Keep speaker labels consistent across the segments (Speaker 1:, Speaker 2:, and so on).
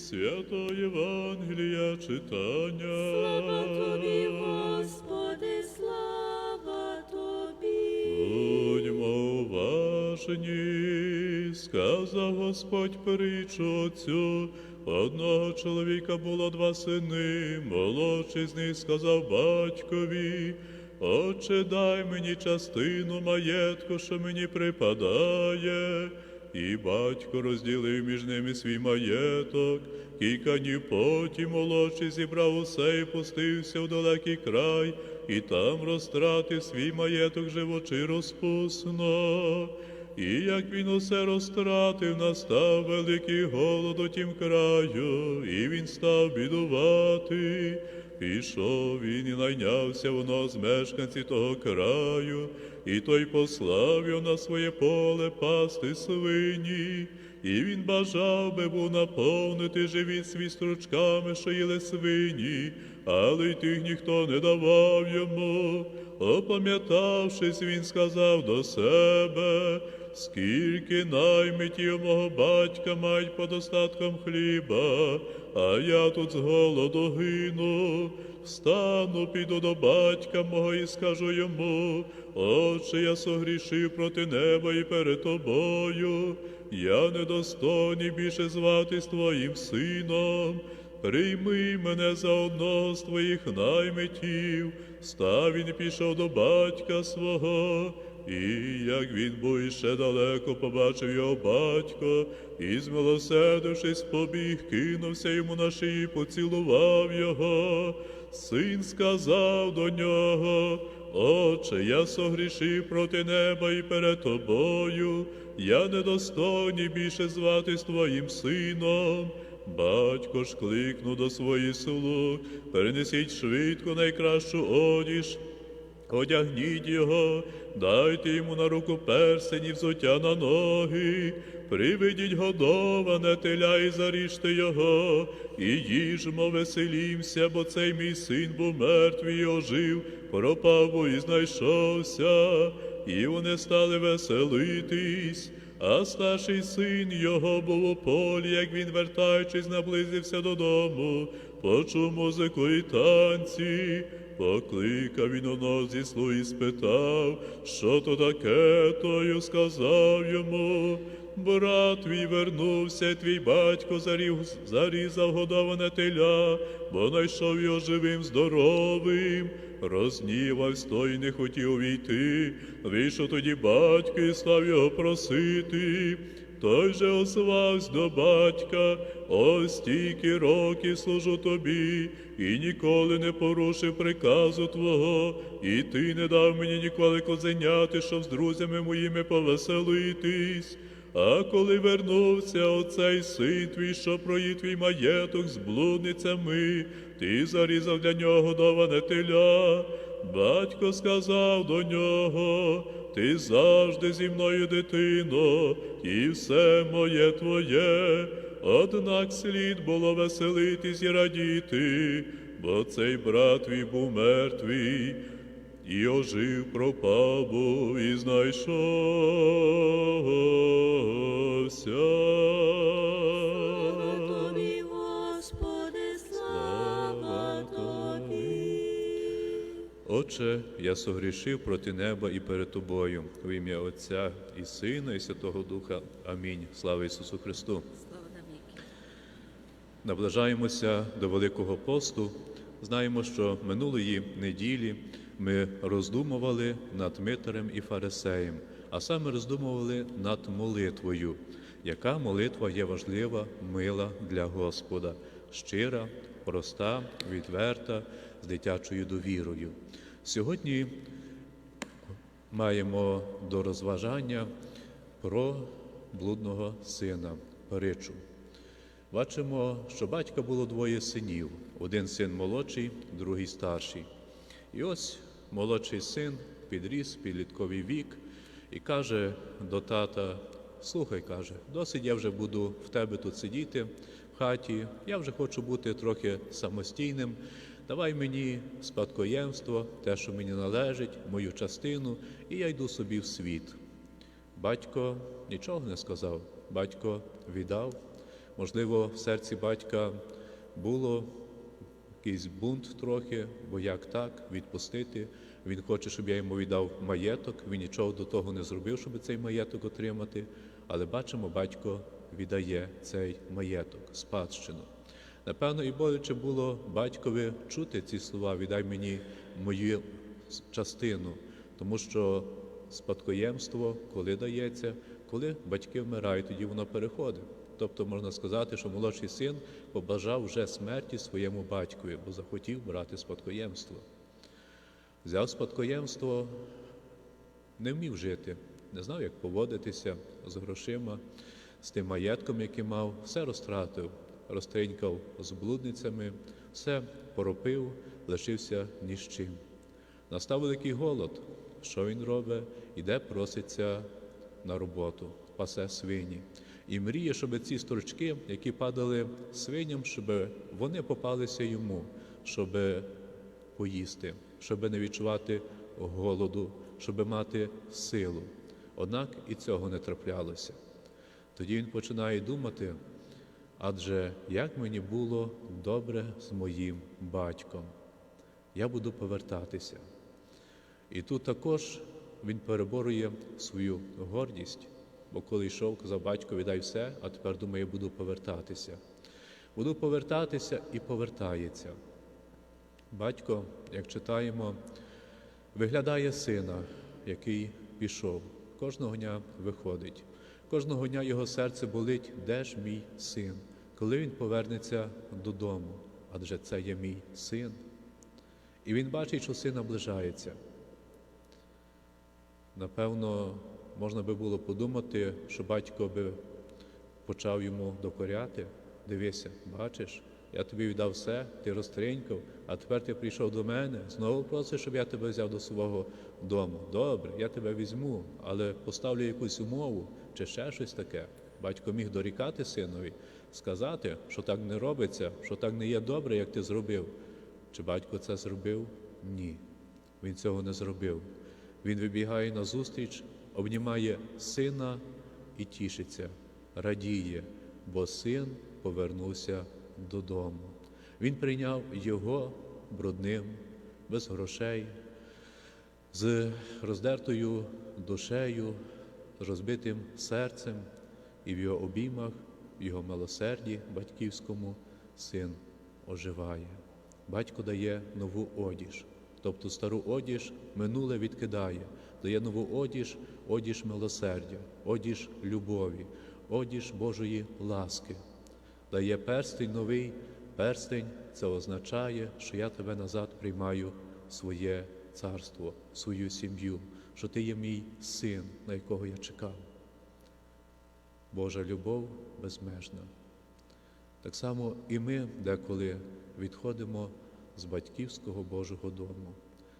Speaker 1: свято Євангелія читання.
Speaker 2: Слава тобі, Господи, слава тобі.
Speaker 1: Будьмо уважні, сказав Господь притчу цю. Одного чоловіка було два сини, молодший з них сказав батькові, Отче, дай мені частину маєтку, що мені припадає. І батько розділив між ними свій маєток, кілька днів потім молодший зібрав усе і пустився в далекий край, і там розтратив свій маєток живочи розпусно. І як він усе розтратив, настав великий голод у тім краю, і він став бідувати. Пішов він і найнявся воно з мешканців того краю, і той послав його на своє поле пасти свині, і він бажав би був наповнити живіт свій стручками, що їли свині, але й тих ніхто не давав йому. Опам'ятавшись, він сказав до себе, скільки наймитів мого батька мають по достаткам хліба, а я тут з голоду гину. Встану, піду до батька мого і скажу йому, Отче, я согрішив проти неба і перед тобою, я недостойний більше зватись твоїм сином. Прийми мене за одного з твоїх наймитів, став він пішов до батька свого, і як він був іще далеко, побачив його батько, і, змилосердившись, побіг, кинувся йому на шиї, поцілував його. Син сказав до нього, Отче, я согрішив проти неба і перед тобою, я недостойний більше зватись твоїм сином. Батько ж кликнув до своїх слуг, перенесіть швидко найкращу одіж, одягніть його, дайте йому на руку персень і взуття на ноги, приведіть годоване теля і заріжте його, і їжмо, веселімся, бо цей мій син був мертвий і ожив, пропав бо і знайшовся, і вони стали веселитись. А старший син його був у полі, як він, вертаючись, наблизився додому, почув музику і танці, покликав він одного зі слуг і спитав, що то таке, тою сказав йому. Брат твій вернувся, твій батько зарів, зарізав годоване теля, бо знайшов його живим, здоровим. Рознівавсь той не хотів війти, вийшов тоді батько і став його просити. Той же озвався до батька, ось стільки років служу тобі, і ніколи не порушив приказу Твого, і ти не дав мені ніколи козеняти, щоб з друзями моїми повеселитись. А коли вернувся оцей син твій, що проїв твій маєток з блудницями, ти зарізав для нього даване теля. Батько сказав до нього, ти завжди зі мною, дитино, і все моє твоє. Однак слід було веселитись і радіти, бо цей брат твій був мертвий, і ожив пропав і знайшовся. Отче, я согрішив проти неба і перед тобою, в ім'я Отця і Сина, і Святого Духа. Амінь. Слава Ісусу Христу.
Speaker 2: Слава.
Speaker 1: Наближаємося до Великого посту. Знаємо, що минулої неділі ми роздумували над Митарем і Фарисеєм, а саме роздумували над молитвою, яка молитва є важлива, мила для Господа, щира, проста, відверта, з дитячою довірою. Сьогодні маємо до розважання про блудного сина Паричу. Бачимо, що батька було двоє синів: один син молодший, другий старший. І ось молодший син підріс підлітковий вік і каже до тата: слухай, каже, досить я вже буду в тебе тут сидіти хаті, я вже хочу бути трохи самостійним. Давай мені спадкоємство, те, що мені належить, мою частину, і я йду собі в світ. Батько нічого не сказав. Батько віддав Можливо, в серці батька було якийсь бунт трохи, бо як так, відпустити. Він хоче, щоб я йому віддав маєток. Він нічого до того не зробив, щоб цей маєток отримати. Але бачимо, батько віддає цей маєток, спадщину. Напевно, і боляче було батькові чути ці слова Віддай мені мою частину, тому що спадкоємство, коли дається, коли батьки вмирають, тоді воно переходить. Тобто можна сказати, що молодший син побажав вже смерті своєму батькові, бо захотів брати спадкоємство. Взяв спадкоємство, не вмів жити, не знав, як поводитися з грошима, з тим маєтком, який мав, все розтратив, розтринькав з блудницями, все поропив, лишився ні з чим. Настав великий голод. Що він робить? Іде, проситься на роботу, пасе свині. І мріє, щоб ці стручки, які падали свиням, щоб вони попалися йому, щоб поїсти, щоб не відчувати голоду, щоб мати силу. Однак і цього не траплялося. Тоді він починає думати, адже як мені було добре з моїм батьком, я буду повертатися. І тут також він переборює свою гордість, бо коли йшов, казав батько, віддай все, а тепер думає, буду повертатися. Буду повертатися і повертається. Батько, як читаємо, виглядає сина, який пішов. Кожного дня виходить. Кожного дня його серце болить, де ж мій син, коли він повернеться додому, адже це є мій син. І він бачить, що син наближається. Напевно, можна би було подумати, що батько би почав йому докоряти. Дивися, бачиш, я тобі віддав все, ти розтринькав, а тепер ти прийшов до мене, знову просиш, щоб я тебе взяв до свого дому. Добре, я тебе візьму, але поставлю якусь умову чи ще щось таке. Батько міг дорікати синові, сказати, що так не робиться, що так не є добре, як ти зробив. Чи батько це зробив? Ні. Він цього не зробив. Він вибігає на зустріч, обнімає сина і тішиться, радіє, бо син повернувся додому. Він прийняв його брудним, без грошей, з роздертою душею, розбитим серцем, і в його обіймах, в його милосерді батьківському син оживає. Батько дає нову одіж, тобто стару одіж минуле відкидає, дає нову одіж, одіж милосердя, одіж любові, одіж Божої ласки. Дає перстень новий, перстень це означає, що я тебе назад приймаю своє царство, свою сім'ю, що ти є мій син, на якого я чекав. Божа любов безмежна. Так само і ми деколи відходимо з батьківського Божого дому,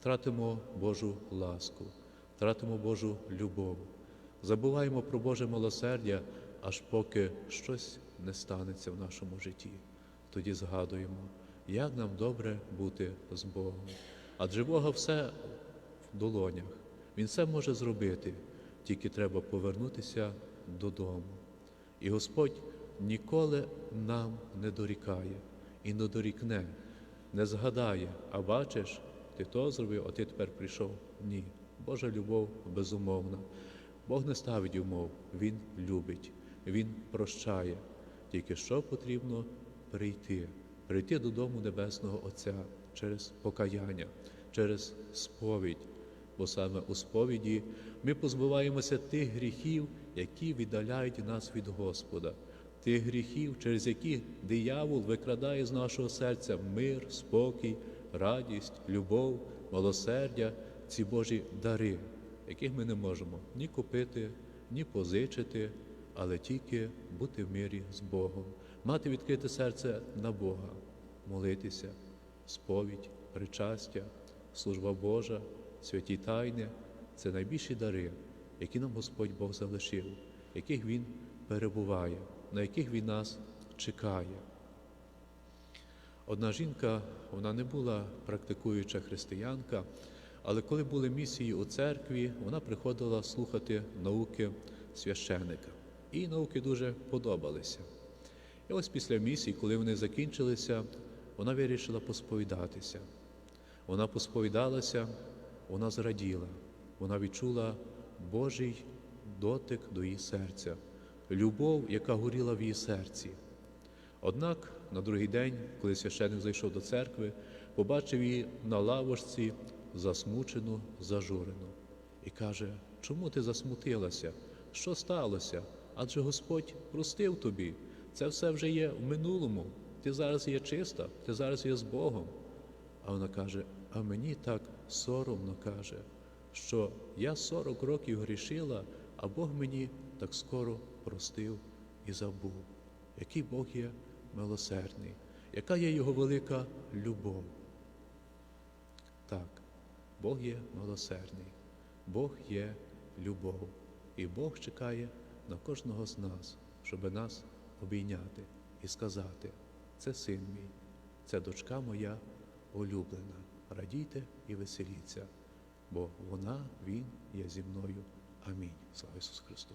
Speaker 1: тратимо Божу ласку, тратимо Божу любов, забуваємо про Боже милосердя, аж поки щось не станеться в нашому житті. Тоді згадуємо, як нам добре бути з Богом. Адже Бога все в долонях. Він все може зробити, тільки треба повернутися додому. І Господь ніколи нам не дорікає і не дорікне, не згадає, а бачиш, ти то зробив, а ти тепер прийшов. Ні. Божа любов безумовна. Бог не ставить умов, Він любить, Він прощає. Тільки що потрібно прийти, прийти додому Небесного Отця через покаяння, через сповідь. Бо саме у сповіді ми позбуваємося тих гріхів, які віддаляють нас від Господа, тих гріхів, через які диявол викрадає з нашого серця мир, спокій, радість, любов, милосердя, ці Божі дари, яких ми не можемо ні купити, ні позичити, але тільки бути в мирі з Богом, мати відкрите серце на Бога, молитися, сповідь, причастя, служба Божа, святі тайни це найбільші дари, які нам Господь Бог залишив, яких Він перебуває, на яких Він нас чекає. Одна жінка, вона не була практикуюча християнка, але коли були місії у церкві, вона приходила слухати науки священика. І науки дуже подобалися.
Speaker 3: І ось після місії, коли вони закінчилися, вона вирішила посповідатися. Вона посповідалася, вона зраділа, вона відчула Божий дотик до її серця, любов, яка горіла в її серці. Однак на другий день, коли священник зайшов до церкви, побачив її на лавочці засмучену, зажурену, і каже: Чому ти засмутилася? Що сталося? Адже Господь простив тобі. Це все вже є в минулому. Ти зараз є чиста, ти зараз є з Богом. А вона каже: А мені так соромно каже, що я 40 років грішила, а Бог мені так скоро простив і забув. Який Бог є милосердний, яка є його велика любов. Так, Бог є милосердний, Бог є любов, і Бог чекає на кожного з нас, щоб нас обійняти і сказати: це син мій, це дочка моя улюблена. Радійте і веселіться, бо вона, він є зі мною. Амінь. Слава Ісусу Христу!